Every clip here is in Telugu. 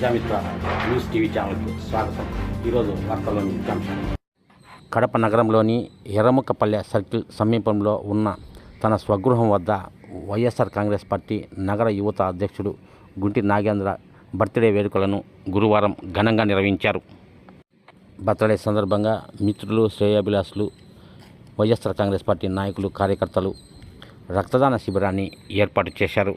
ప్రజామిత్ర న్యూస్ టీవీ ఛానల్కి స్వాగతం. ఈరోజు వార్తల్లోని ముఖ్యాంశాలు కడప నగరంలోని ఎర్రముఖపల్లె సర్కిల్ సమీపంలో ఉన్న తన స్వగృహం వద్ద వైఎస్ఆర్ కాంగ్రెస్ పార్టీ నగర యువత అధ్యక్షుడు గుంటి నాగేంద్ర బర్త్డే వేడుకలను గురువారం ఘనంగా నిర్వహించారు. బర్త్డే సందర్భంగా మిత్రులు శ్రేయాభిలాసులు వైఎస్ఆర్ కాంగ్రెస్ పార్టీ నాయకులు కార్యకర్తలు రక్తదాన శిబిరాన్ని ఏర్పాటు చేశారు.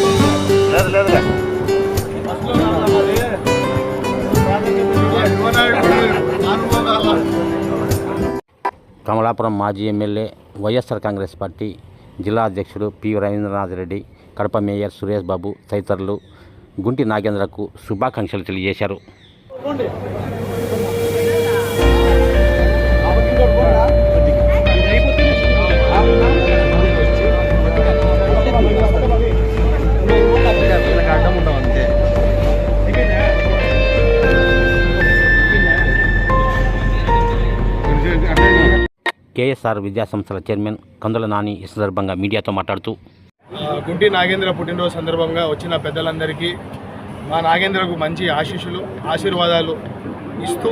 కమలాపురం మాజీ ఎమ్మెల్యే వైఎస్ఆర్ కాంగ్రెస్ పార్టీ జిల్లా అధ్యక్షుడు పి రవీంద్రనాథ్ రెడ్డి కడప మేయర్ సురేష్ బాబు తదితరులు గుంటి నాగేంద్రకు శుభాకాంక్షలు తెలియజేశారు. కేఎస్ఆర్ విద్యాసంస్థల చైర్మన్ కందుల నాని ఈ సందర్భంగా మీడియాతో మాట్లాడుతూ గుంటి నాగేంద్ర పుట్టినరోజు సందర్భంగా వచ్చిన పెద్దలందరికీ మా నాగేంద్రకు మంచి ఆశీస్సులు ఆశీర్వాదాలు ఇస్తూ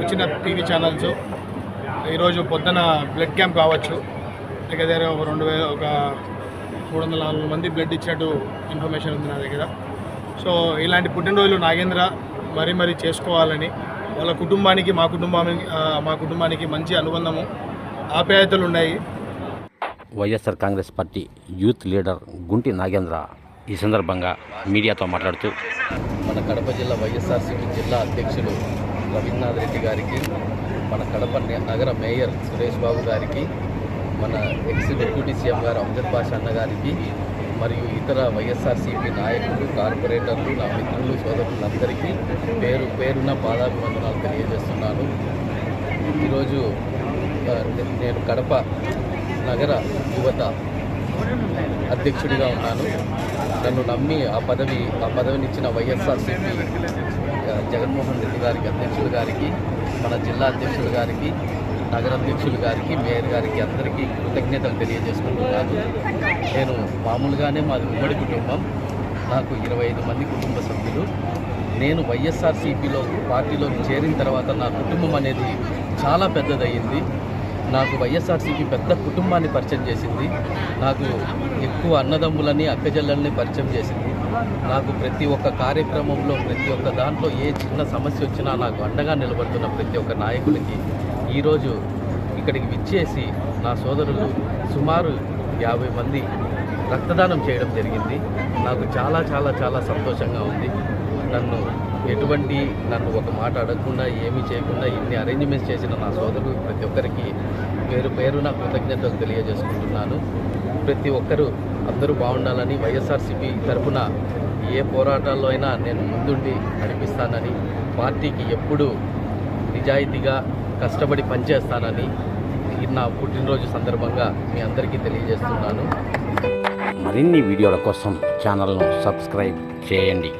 వచ్చిన టీవీ ఛానల్స్. ఈరోజు పొద్దున బ్లడ్ క్యాంప్ కావచ్చు దగ్గర దగ్గర ఒక రెండు వేల ఒక మూడు వందల నాలుగు మంది బ్లడ్ ఇచ్చినట్టు ఇన్ఫర్మేషన్ ఉంది నా దగ్గర. సో ఇలాంటి పుట్టినరోజులు నాగేంద్ర మరీ మరీ చేసుకోవాలని వాళ్ళ కుటుంబానికి మా కుటుంబానికి మా కుటుంబానికి మంచి అనుబంధము. ఆప్యాయతలు ఉన్నాయి. YSR Congress party youth leader Gunti Nagendra ఈ సందర్భంగా మీడియాతో మాట్లాడుతూ మన కడప జిల్లా వైఎస్ఆర్సీపీ జిల్లా అధ్యక్షులు రవీంద్రనాథ్ రెడ్డి గారికి మన కడప నగర మేయర్ సురేష్ బాబు గారికి మన ఎక్స్ డిప్యూటీ సీఎం గారు అమ్జద్ బాషా అన్న గారికి మరియు ఇతర వైఎస్ఆర్సీపీ నాయకులు కార్పొరేటర్లు నా మిత్రులు సోదరులందరికీ పేరు పేరున పాదాభివందనాలు తెలియజేస్తున్నాను. ఈరోజు నేను కడప నగర యువత అధ్యక్షుడిగా ఉన్నాను. నన్ను నమ్మి ఆ పదవి ఆ పదవినిచ్చిన వైఎస్ఆర్సీపీ జగన్మోహన్ రెడ్డి గారికి అధ్యక్షుడు గారికి మన జిల్లా అధ్యక్షుడు గారికి నగర అధ్యక్షులు గారికి మేయర్ గారికి అందరికీ కృతజ్ఞతలు తెలియజేసుకుంటున్నాను. నేను మామూలుగానే మాది ఉమ్మడి కుటుంబం. నాకు ఇరవై ఐదు మంది కుటుంబ సభ్యులు. నేను వైఎస్ఆర్సీపీలో పార్టీలోకి చేరిన తర్వాత నా కుటుంబం అనేది చాలా పెద్దదయ్యింది. నాకు వైఎస్ఆర్సీపీ పెద్ద కుటుంబాన్ని పరిచయం చేసింది. నాకు ఎక్కువ అన్నదమ్ములని అక్కజల్లల్ని పరిచయం చేసింది. నాకు ప్రతి ఒక్క కార్యక్రమంలో ప్రతి ఒక్క దాంట్లో ఏ చిన్న సమస్య వచ్చినా నాకు అండగా నిలబడుతున్న ప్రతి ఒక్క నాయకుడికి ఈరోజు ఇక్కడికి విచ్చేసి నా సోదరులు సుమారు యాభై మంది రక్తదానం చేయడం జరిగింది. నాకు చాలా చాలా చాలా సంతోషంగా ఉంది. నన్ను ఎటువంటి నన్ను ఒక మాట అడగకుండా ఏమీ చేయకుండా ఇన్ని అరేంజ్మెంట్స్ చేసిన నా సోదరులు ప్రతి ఒక్కరికి పేరు నా కృతజ్ఞతలు తెలియజేసుకుంటున్నాను. ప్రతి ఒక్కరూ అందరూ బాగుండాలని వైఎస్ఆర్సీపీ తరఫున ఏ పోరాటాల్లో అయినా నేను ముందుండి నడిపిస్తానని పార్టీకి ఎప్పుడూ నిజాయితీగా కష్టపడి పనిచేస్తానని నా పుట్టినరోజు సందర్భంగా మీ అందరికీ తెలియజేస్తున్నాను. మరిన్ని వీడియోల కోసం ఛానల్ను సబ్స్క్రైబ్ చేయండి.